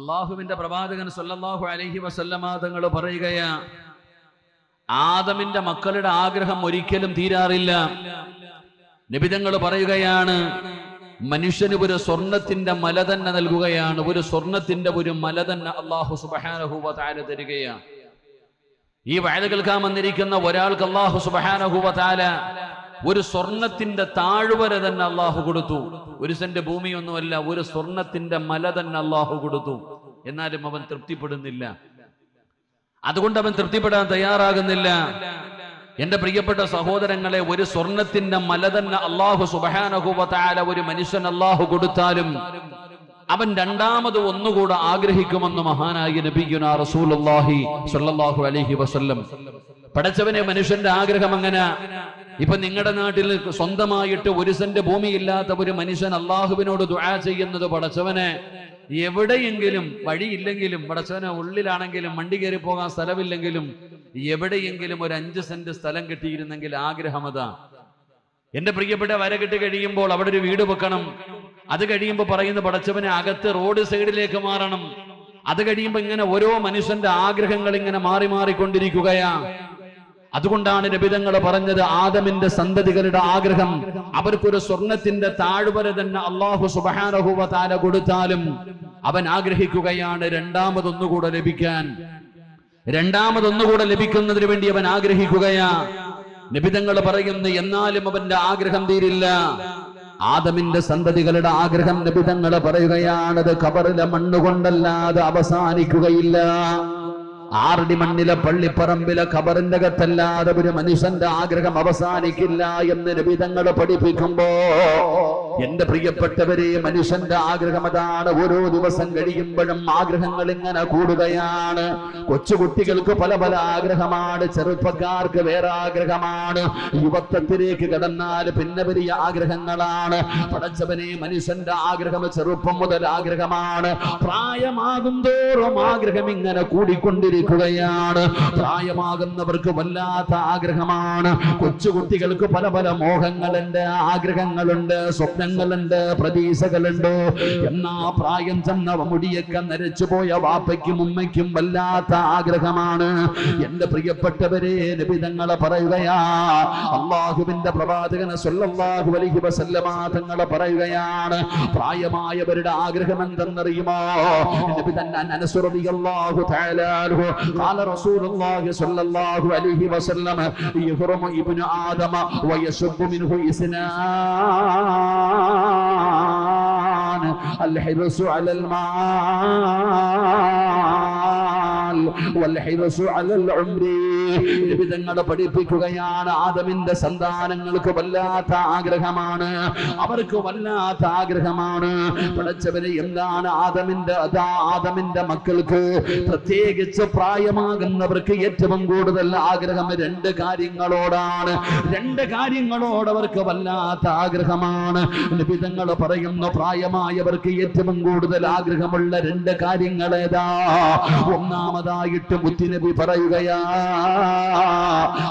അള്ളാഹുവിന്റെ പ്രവാചകൻ സല്ലല്ലാഹു അലഹി വസല്ലമാതങ്ങൾ പറയുകയാ ആദമിന്റെ മക്കളുടെ ആഗ്രഹം ഒരിക്കലും തീരാറില്ല. നിബിതങ്ങൾ പറയുകയാണ് മനുഷ്യന് ഒരു സ്വർണത്തിന്റെ മല തന്നെ നൽകുകയാണ് ഒരു സ്വർണത്തിന്റെ ഒരു മല തന്നെ അള്ളാഹു സുബഹാനഹുവ താര തരികയാണ് ഈ വയൽ കേൾക്കാൻ വന്നിരിക്കുന്ന ഒരാൾക്ക് അള്ളാഹു സുബഹാനഹുവ താല ഒരു സ്വർണത്തിന്റെ താഴ്വര തന്നെ അള്ളാഹു കൊടുത്തു. ഒരു സെന്റ് ഭൂമിയൊന്നുമല്ല ഒരു സ്വർണത്തിന്റെ മല തന്നെ അള്ളാഹു കൊടുത്തു. എന്നാലും അവൻ തൃപ്തിപ്പെടുന്നില്ല. അതുകൊണ്ട് അവൻ തൃപ്തിപ്പെടാൻ തയ്യാറാകുന്നില്ല. എന്റെ പ്രിയപ്പെട്ട സഹോദരങ്ങളെ ഒരു സ്വർണത്തിന്റെ മല തന്നെ അള്ളാഹു സുബഹാനഹുവതാല ഒരു മനുഷ്യൻ അള്ളാഹു കൊടുത്താലും അവൻ രണ്ടാമത് ഒന്നുകൂടെ ആഗ്രഹിക്കുമെന്ന് മഹാനായ നബിഗുന റസൂലുള്ളാഹി സ്വല്ലല്ലാഹു അലൈഹി വസല്ലം. മനുഷ്യന്റെ ആഗ്രഹം അങ്ങനെ ഇപ്പൊ നിങ്ങളുടെ നാട്ടിൽ സ്വന്തമായിട്ട് ഒരു സെന്റ് ഭൂമി ഇല്ലാത്ത ഒരു മനുഷ്യൻ അള്ളാഹുവിനോട് ദുആ ചെയ്യുന്നത് പടച്ചവനെ എവിടെയെങ്കിലും വഴിയില്ലെങ്കിലും പടച്ചവനെ ഉള്ളിലാണെങ്കിലും വണ്ടി കയറി പോകാൻ സ്ഥലമില്ലെങ്കിലും എവിടെയെങ്കിലും ഒരു അഞ്ച് സെന്റ് സ്ഥലം കിട്ടിയിരുന്നെങ്കിൽ ആഗ്രഹം അതാ. എന്റെ പ്രിയപ്പെട്ട വര കിട്ടി കഴിയുമ്പോൾ അവിടെ ഒരു വീട് വെക്കണം. അത് കഴിയുമ്പോൾ പറയുന്ന പടച്ചവനെ അകത്ത് റോഡ് സൈഡിലേക്ക് മാറണം. അത് കഴിയുമ്പോൾ ഇങ്ങനെ ഓരോ മനുഷ്യന്റെ ആഗ്രഹങ്ങൾ ഇങ്ങനെ മാറി മാറിക്കൊണ്ടിരിക്കുകയാ. അതുകൊണ്ടാണ് രബിതങ്ങൾ പറഞ്ഞത് ആദമിന്റെ സന്തതികളുടെ ആഗ്രഹം. അവർക്കൊരു സ്വർണത്തിന്റെ താഴ്വര തന്നെ അള്ളാഹു സുബാനഹുവ താല കൊടുത്താലും അവൻ ആഗ്രഹിക്കുകയാണ് രണ്ടാമതൊന്നുകൂടെ ലഭിക്കാൻ. രണ്ടാമതൊന്നുകൂടെ ലഭിക്കുന്നതിന് വേണ്ടി അവൻ ആഗ്രഹിക്കുകയാ. നിബിതങ്ങൾ പറയുന്നു എന്നാലും അവന്റെ ആഗ്രഹം തീരില്ല. ആദമിന്റെ സന്തതികളുടെ ആഗ്രഹം നിബിതങ്ങൾ പറയുകയാണത് കബറിലെ മണ്ണുകൊണ്ടല്ലാതെ അവസാനിക്കുകയില്ല. ആറടി മണ്ണിലെ പള്ളിപ്പറമ്പിലെ ഖബറിന്റെ അകത്തല്ലാതെ ഒരു മനുഷ്യന്റെ ആഗ്രഹം അവസാനിക്കില്ല എന്ന് രവിതങ്ങൾ പഠിപ്പിക്കുമ്പോ എന്റെ പ്രിയപ്പെട്ടവരെ മനുഷ്യന്റെ ആഗ്രഹം അതാണ്. ഓരോ ദിവസം കഴിയുമ്പോഴും ആഗ്രഹങ്ങൾ ഇങ്ങനെ കൂടുകയാണ്. കൊച്ചുകുട്ടികൾക്ക് പല പല ആഗ്രഹമാണ്. ചെറുപ്പക്കാർക്ക് വേറെ ആഗ്രഹമാണ്. യുവത്വത്തിലേക്ക് കടന്നാൽ പിന്നെ വലിയ ആഗ്രഹങ്ങളാണ്. പടച്ചവനെ മനുഷ്യന്റെ ആഗ്രഹം ചെറുപ്പം മുതൽ ആഗ്രഹമാണ്. പ്രായമാകും തോറും ആഗ്രഹം ഇങ്ങനെ കൂടിക്കൊണ്ടിരിക്കുകയാണ് പ്രായമാകുന്നവർക്ക് വല്ലാത്ത ആഗ്രഹമാണ്. കൊച്ചുകുട്ടികൾക്ക് പല പല മോഹങ്ങളുണ്ട് ആഗ്രഹങ്ങളുണ്ട് സ്വപ്നങ്ങളുണ്ട് പ്രതീക്ഷകളുണ്ട്. എന്നാ പ്രായം ചെന്ന മുടിയൊക്കെ നരച്ചു പോയ വാപ്പയ്ക്കും ഉമ്മയ്ക്കും വല്ലാത്ത ആഗ്രഹമാണ്. എന്റെ പ്രിയപ്പെട്ടവരെ നിബിതങ്ങളെ പറയുകയാ അള്ളാഹുവിന്റെ പ്രവാചകനെ സല്ലല്ലാഹു അലൈഹി വസല്ലമ തങ്ങളെ പറയുകയാണ് പ്രായമായവരുടെ ആഗ്രഹം എന്തെന്നറിയുമോ? നബി തന്നെ അനസ് റളിയല്ലാഹു തആല അൻഹു قال رسول الله صلى الله عليه وسلم يهرم ابن آدم ويشب منه إثنان الحرص على المال തങ്ങൾ പഠിപ്പിക്കുകയാണ്. ആദമിന്റെ സന്താനങ്ങൾക്ക് വല്ലാത്ത ആഗ്രഹമാണ്. അവർക്ക് വല്ലാത്ത ആഗ്രഹമാണ്. പഠിച്ചവന് എന്താണ് ആദമിന്റെ അതാ ആദമിന്റെ മക്കൾക്ക് പ്രത്യേകിച്ച് പ്രായമാകുന്നവർക്ക് ഏറ്റവും കൂടുതൽ ആഗ്രഹം രണ്ട് കാര്യങ്ങളോടാണ്. രണ്ട് കാര്യങ്ങളോട് അവർക്ക് വല്ലാത്ത ആഗ്രഹമാണ്. നിബിതങ്ങൾ പറയുന്നു പ്രായമായവർക്ക് ഏറ്റവും കൂടുതൽ ആഗ്രഹമുള്ള രണ്ട് കാര്യങ്ങൾ ഏതാ ഒന്നാമത് ഒന്നാമതായിട്ട് മുത്തിനബി പറയുകയാ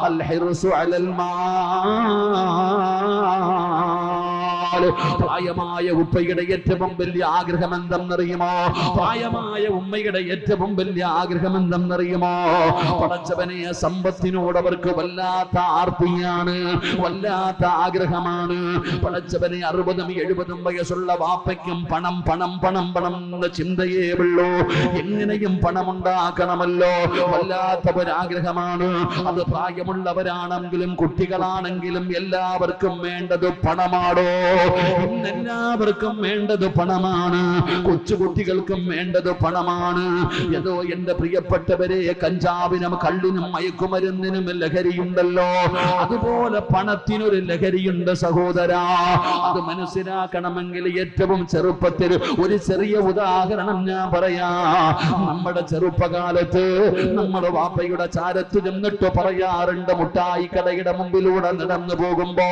അൽഹിർസു അലൽ പ്രായമായ ഉപ്പയുടെ ഏറ്റവും വലിയ ആഗ്രഹം എന്തെന്നറിയുമോ? പ്രായമായ ഉമ്മയുടെ ഏറ്റവും വലിയ ആഗ്രഹം എന്തെന്നറിയുമോ? പടച്ചവനെ സമ്പത്തിനോട് അവർക്ക് വല്ലാത്ത ആർത്തിയാണ് വല്ലാത്ത ആഗ്രഹമാണ്. പടച്ചവനെ അറുപതും എഴുപതും വയസ്സുള്ള വാപ്പയ്ക്കും പണം പണം പണം പണം എന്ന ചിന്തയേ ഉള്ളൂ. എങ്ങനെയും പണമുണ്ടാക്കണമല്ലോ. വല്ലാത്ത ഒരാഗ്രഹമാണ് അത് പ്രായമുള്ളവരാണെങ്കിലും കുട്ടികളാണെങ്കിലും എല്ലാവർക്കും വേണ്ടത് പണമാണോ എല്ലാവർക്കും വേണ്ടത് പണമാണ്. കൊച്ചുകുട്ടികൾക്കും വേണ്ടത് പണമാണ്. ഏതോ എന്റെ പ്രിയപ്പെട്ടവരെ കഞ്ചാവിനും കള്ളിനും മയക്കുമരുന്നിനും ലഹരിയുണ്ടല്ലോ. അതുപോലെ പണത്തിനൊരു ലഹരിയുണ്ട് സഹോദരാ. അത് മനസ്സിലാക്കണമെങ്കിൽ ഏറ്റവും ചെറുപ്പത്തിൽ ഒരു ചെറിയ ഉദാഹരണം ഞാൻ പറയാ. നമ്മുടെ ചെറുപ്പകാലത്ത് നമ്മുടെ വാപ്പയുടെ ചാരത്ത് നിന്നിട്ട് പറയാറുണ്ട് മുട്ടായി കടയുടെ മുമ്പിലൂടെ നടന്നു പോകുമ്പോ.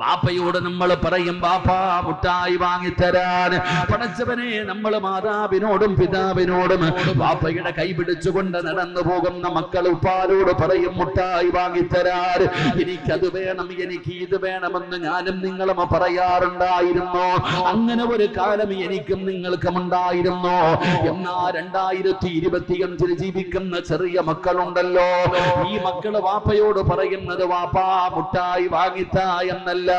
വാപ്പയോട് നമ്മൾ പറയും ബാപ്പാ മുട്ടായി വാങ്ങിത്തരാൻ. പടച്ചവനെ നമ്മൾ മാതാവിനോടും പിതാവിനോടും ബാപ്പയുടെ കൈ പിടിച്ചുകൊണ്ട് നടന്നു പോകുന്ന മക്കൾ ഉപ്പാരോട് പറയും മുട്ടായി വാങ്ങിത്തരാൻ. എനിക്കത് വേണം എനിക്ക് ഇത് വേണമെന്ന് ഞാനും നിങ്ങളും പറയാറുണ്ടായിരുന്നു. അങ്ങനെ ഒരു കാലം എനിക്കും നിങ്ങൾക്കും ഉണ്ടായിരുന്നു. എന്നാ രണ്ടായിരത്തി ഇരുപത്തിയഞ്ചിൽ ജീവിക്കുന്ന ചെറിയ മക്കളുണ്ടല്ലോ. ഈ മക്കൾ വാപ്പയോട് പറയുന്നത് വാപ്പാ മുട്ടായി വാങ്ങിത്ത എന്നല്ല.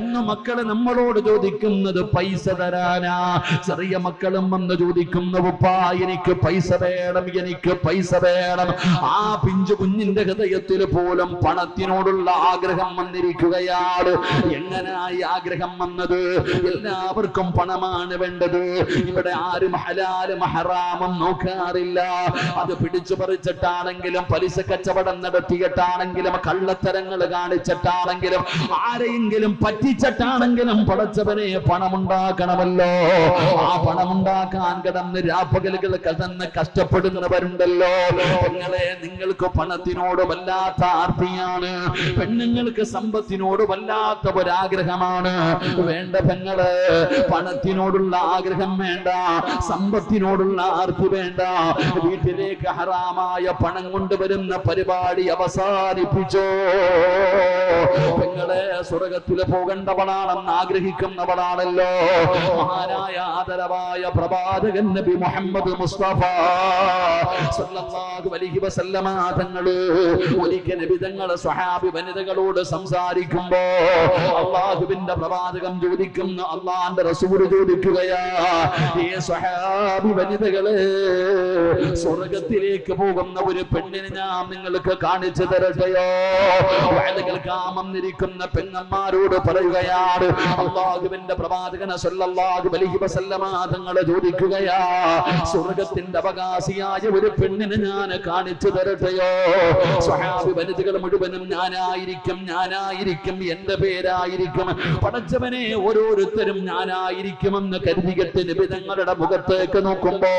ഇന്ന് മക്കൾ നമ്മളോട് ചോദിക്കുന്നത് പൈസ തരാനാ? ചെറിയ മക്കളും വന്ന് ചോദിക്കുന്ന ഉപ്പാ എനിക്ക് പൈസ വേണം എനിക്ക് പൈസ വേണം. ആ പിഞ്ചു കുഞ്ഞിന്റെ ഹൃദയത്തിൽ പോലും പണത്തിനോടുള്ള ആഗ്രഹം വന്നിരിക്കുകയാണ്. എങ്ങനായി ആഗ്രഹം വന്നത്? എല്ലാവർക്കും പണമാണ് വേണ്ടത്. ഇവിടെ ആരും ഹലാലും ഹറാമും നോക്കാറില്ല. അത് പിടിച്ചു പറിച്ചിട്ടാണെങ്കിലും പലിശ കച്ചവടം നടത്തിയിട്ടാണെങ്കിലും കള്ളത്തരങ്ങൾ കാണിച്ചിട്ടാണെങ്കിലും ആരെയെങ്കിലും പറ്റിച്ചിട്ടാണെങ്കിലും പടച്ചവനെ പണമുണ്ടാക്കണമല്ലോ. ആ പണമുണ്ടാക്കാൻ കിടന്ന് രാപ്പകലുകൾ കിടന്ന് കഷ്ടപ്പെടുന്നവരുണ്ടല്ലോ. നിങ്ങളെ നിങ്ങൾക്ക് പണത്തിനോട് വല്ലാത്ത ആർത്തിയാണ്. പെണ്ണുങ്ങൾക്ക് സമ്പത്തിനോട് വല്ലാത്ത ഒരാഗ്രഹമാണ്. വേണ്ട പെങ്ങൾ പണത്തിനോടുള്ള ആഗ്രഹം വേണ്ട. സമ്പത്തിനോടുള്ള ആർത്തി വേണ്ട. വീട്ടിലേക്ക് ഹറാമായ പണം കൊണ്ടുവരുന്ന പരിപാടി അവസാനിപ്പിച്ചോ. പെങ്ങളെ സ്വർഗത്തിൽ പോകേണ്ടവളാണെന്ന് ആഗ്രഹിക്കുന്നവളാണല്ലോ മഹാനായ ആദരവായ പ്രവാചകൻ നബി മുഹമ്മദ് മുസ്തഫ സല്ലല്ലാഹു അലൈഹി വസല്ലമ തങ്ങൾ ഒരിക്കൽ നബി തങ്ങളെ സ്വഹാബി വനിതകളോട് സംസാരിക്കുമ്പോ അള്ളാഹുവിന്റെ പ്രവാചകം ചോദിക്കുന്ന അള്ളാന്റെ റസൂൽ ചോദിക്കുകയാ ഈ സ്വഹാബി വനിതകൾ സ്വർഗത്തിലേക്ക് പോകുന്ന ഒരു പെണ്ണിനെ ഞാൻ നിങ്ങൾക്ക് കാണിച്ചു തരട്ടെയോ? വയലുകൾ കാമന്നിരിക്കുന്ന പെങ്ങന്മാരോട് പറയുകയാണ് അള്ളാഹുവിന്റെ പ്രവാചകന സല്ലല്ലാഹു അലൈഹി വസല്ലമ തങ്ങളെ ചോദിക്കുകയാ സ്വർഗത്തിന്റെ അവകാശിയായ ഒരു പെണ്ണിനെ ഞാൻ കാണിച്ചു തരട്ടെയോ? സ്വഹാബി വനിതകൾ മുഴുവനും ഞാനായിരിക്കും ഞാനായിരിക്കും എന്റെ പേരായിരിക്കും. പടച്ചവനെ ഓരോരുത്തരും ഞാനായിരിക്കുമെന്ന് കരുതികെട്ട് നിബിതങ്ങളുടെ മുഖത്തേക്ക് നോക്കുമ്പോ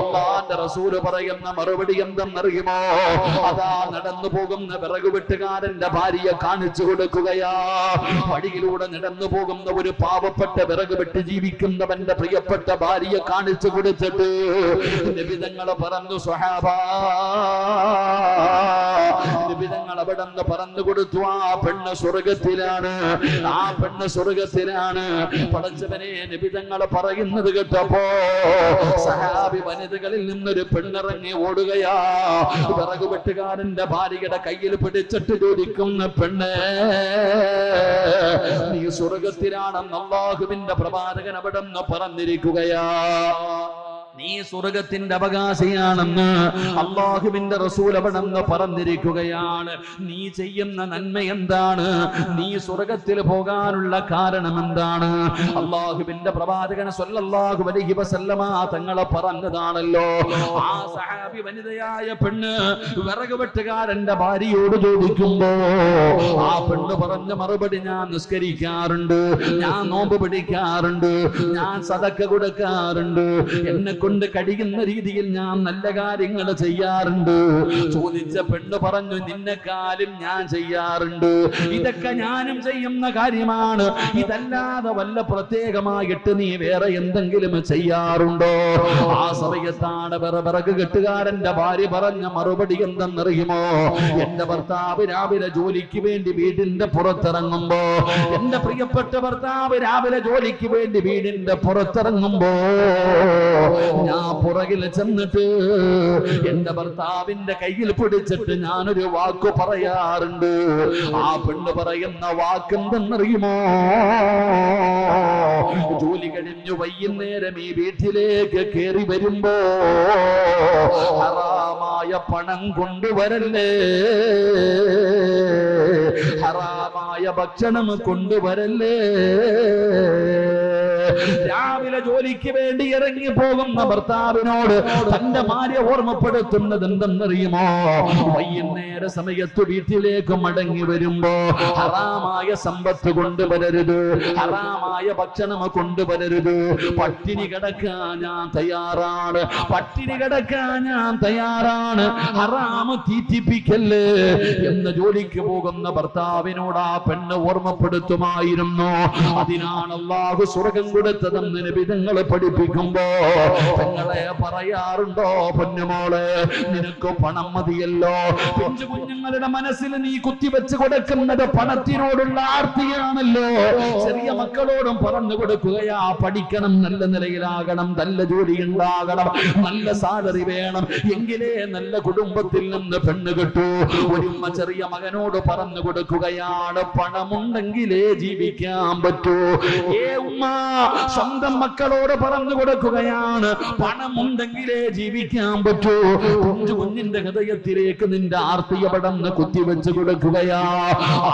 അള്ളാന്റെ റസൂൽ പറയുന്ന മറുപടി എന്തെന്നറിയുമോ? അതാ നടന്നു പോകുന്ന വിറകുവെട്ടുകാരന്റെ ഭാര്യ കാണിച്ചു കൊടുക്കുകയാ. വഴിയിലൂടെ നടന്നു പോകുന്ന ഒരു പാവപ്പെട്ട വിറക് വെട്ടി ജീവിക്കുന്നവന്റെ പ്രിയപ്പെട്ട ഭാര്യയെ കാണിച്ചു കൊടുത്തിട്ട് പറഞ്ഞു സ്വഹാബാ നിബിതങ്ങൾ അവിടെ പറന്നു പറഞ്ഞു കൊടുത്തു. ആ പെണ്ണ് സ്വർഗത്തിലാണ്. ആ പെണ്ണ് സ്വർഗത്തിലാണ്. പടച്ചവനെ നിബിധങ്ങൾ പറയുന്നത് കേട്ടപ്പോ സഹാബി വനിതകളിൽ നിന്നൊരു പെണ്ണിറങ്ങി ഓടുകയാ. വിറക് വെട്ടുകാരന്റെ ഭാര്യയുടെ കയ്യിൽ പിടിച്ചിട്ട് ചോദിക്കുന്ന പെണ്ണ് നീ സ്വർഗത്തിലാണെന്ന് അള്ളാഹുവിന്റെ പ്രവാചകൻ അവിടെ പറഞ്ഞിരിക്കുകയാ. നീ സ്വർഗത്തിന്റെ അവകാശിയാണെന്ന് അള്ളാഹുവിന്റെ റസൂൽ അവിടെന്ന് പറഞ്ഞിരിക്കുകയാണ്. നീ ചെയ്യുന്ന നന്മ എന്താണ്? നീ സ്വർഗത്തിൽ പോകാനുള്ള കാരണം എന്താണ്? അള്ളാഹുവിന്റെ പ്രവാചകൻ സല്ലല്ലാഹു അലൈഹി വസല്ലമ തങ്ങളെ പറഞ്ഞതാണല്ലോ. ആ സഹാബി വനിതയായ പെണ്ണ് വിറക് വെട്ടുകാരന്റെ ഭാര്യയോട് ചോദിക്കുമ്പോ ആ പെണ്ണ് പറഞ്ഞ മറുപടി ഞാൻ നിസ്കരിക്കാറുണ്ട് ഞാൻ നോമ്പ് പിടിക്കാറുണ്ട് ഞാൻ സതക്ക കൊടുക്കാറുണ്ട്. എന്നെ കൊണ്ട് കഴിയുന്ന രീതിയിൽ ഞാൻ നല്ല കാര്യങ്ങൾ ചെയ്യാറുണ്ട്. ചോദിച്ച പെണ്ണ് പറഞ്ഞു നിന്നെക്കാലും ഞാൻ ചെയ്യാറുണ്ട്. ഇതൊക്കെ ഞാനും ചെയ്യുന്ന കാര്യമാണ്. ഇതല്ലാതെ വല്ല പ്രത്യേകമായിട്ട് നീ വേറെ എന്തെങ്കിലും ചെയ്യാറുണ്ടോ? ആ സമയത്താണ് വിറവിറക് വിറക് കെട്ടുകാരന്റെ ഭാര്യ പറഞ്ഞ മറുപടി എന്തെന്നറിയുമോ? എന്റെ ഭർത്താവ് രാവിലെ ജോലിക്ക് വേണ്ടി വീടിന്റെ പുറത്തിറങ്ങുമ്പോ എന്റെ പ്രിയപ്പെട്ട ഭർത്താവ് രാവിലെ ജോലിക്ക് വേണ്ടി വീടിന്റെ പുറത്തിറങ്ങുമ്പോ ഞാൻ പുറകിൽ ചെന്നിട്ട് എന്റെ ഭർത്താവിന്റെ കയ്യിൽ പിടിച്ചിട്ട് ഞാനൊരു വാക്ക് പറയാറുണ്ട്. ആ പെണ്ണ് പറയുന്ന വാക്കെന്തെന്നറിയുമോ? ജോലി കഴിഞ്ഞു വൈകുന്നേരം ഈ വീട്ടിലേക്ക് കയറി വരുമ്പോ ഹറാമായ പണം കൊണ്ടുവരല്ലേ? ഹറാമായ ഭക്ഷണം കൊണ്ടുവരല്ലേ? രാവിലെ ജോലിക്ക് വേണ്ടി ഇറങ്ങി പോകുന്ന ഭർത്താവിനോട് തന്റെ ഭാര്യ ഓർമ്മപ്പെടുത്തുന്നത് എന്തെന്നറിയുമോ? വൈകുന്നേര സമയത്ത് വീട്ടിലേക്ക് മടങ്ങി വരുമ്പോ ഹറാമായ സമ്പത്ത് കൊണ്ടുവരരുത് ഹറാമായ ഭക്ഷണം കൊണ്ടുവരരുത്. പട്ടിണി കിടക്കാൻ ഞാൻ തയ്യാറാണ് പട്ടിണി കിടക്കാൻ ഞാൻ തയ്യാറാണ്. ഹറാമ് തീറ്റിപ്പിക്കല്ലേ എന്ന് ജോലിക്ക് പോകുന്ന ഭർത്താവിനോട് ആ പെണ്ണ് ഓർമ്മപ്പെടുത്തുമായിരുന്നു. അതിനാണ് അള്ളാഹു സ്വർഗം കൊടുത്തതെന്ന് നിബിധങ്ങൾ പഠിപ്പിക്കുമ്പോ നിങ്ങളെ പറയാറുണ്ടോ പൊന്നുമോളെ? നിനക്ക് പണം മതിയല്ലോ. പിഞ്ചു കുഞ്ഞുങ്ങളുടെ മനസ്സിൽ നീ കുത്തിവെച്ച് കൊടുക്കുന്നത് പണത്തിനോടുള്ള ആർത്തിയാണല്ലോ. ചെറിയ മക്കളോടും പറഞ്ഞു കൊടുക്കുകയാ പഠിക്കണം നല്ല നിലയിലാകണം നല്ല ജോലി ഉണ്ടാകണം നല്ല സാലറി വേണം. എങ്കിലേ നല്ല കുടുംബത്തിൽ നിന്ന് പെണ്ണ് കിട്ടൂ. ഒരുമ്മ ചെറിയ മകനോട് പറഞ്ഞു കൊടുക്കുകയാണ് പണമുണ്ടെങ്കിലേ ജീവിക്കാൻ പറ്റൂ. ഏ ഉമ്മ സ്വന്തം മക്കളോട് പറഞ്ഞു കൊടുക്കുകയാണ്. പണമുണ്ടെങ്കിലേ ജീവിക്കാൻ പറ്റൂ. കുഞ്ഞു കുഞ്ഞിന്റെ ഹൃദയത്തിലേക്ക് നിന്റെ ആർത്തിയ കുത്തി കുത്തിവെച്ച് കൊടുക്കുകയാ.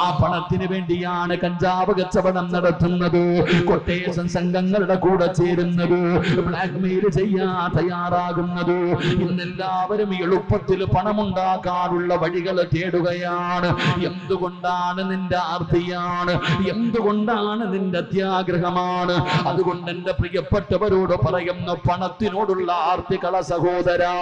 ആ പണത്തിന് വേണ്ടിയാണ് കഞ്ചാവ് കച്ചവടം നടത്തുന്നത്. കൊട്ടേഷൻ സംഘങ്ങളുടെ കൂടെ ചേരുന്നത്. ബ്ലാക്ക് മെയിൽ ചെയ്യാൻ തയ്യാറാകുന്നത്. ഇന്നെല്ലാവരും എളുപ്പത്തിൽ പണമുണ്ടാക്കാനുള്ള വഴികൾ തേടുകയാണ്. എന്തുകൊണ്ടാണ് നിന്റെ ആർത്തിയാണ്? എന്തുകൊണ്ടാണ് നിന്റെ അത്യാഗ്രഹമാണ് അതുകൊണ്ട് എന്റെ പ്രിയപ്പെട്ടവരോട് പറയുന്ന പണത്തിനോടുള്ള ആർത്തികള സഹോദരാ